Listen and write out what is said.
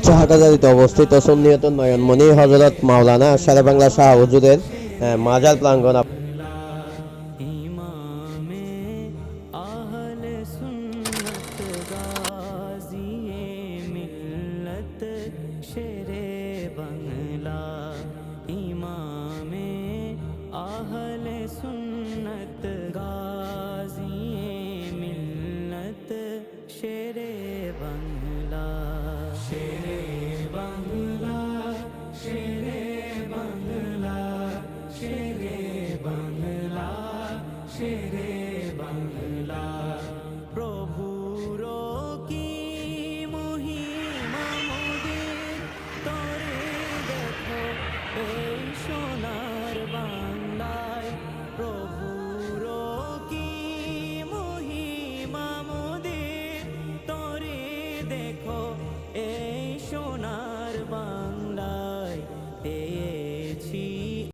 হচ্ছে হাটাজারিতে অবস্থিত সুন্নিয়ত নয়নমণি হজরত মাওলানা সারা বাংলা শাহ হুজুরের মাজার প্রাঙ্গণ ইমামে বাংলা। প্রভুর কি মহিমা মোদের তরে দেখো এই সোনার বাংলায়। প্রভুর কি মহিমা মোদের তরে দেখো এই সোনার বাংলায়। এই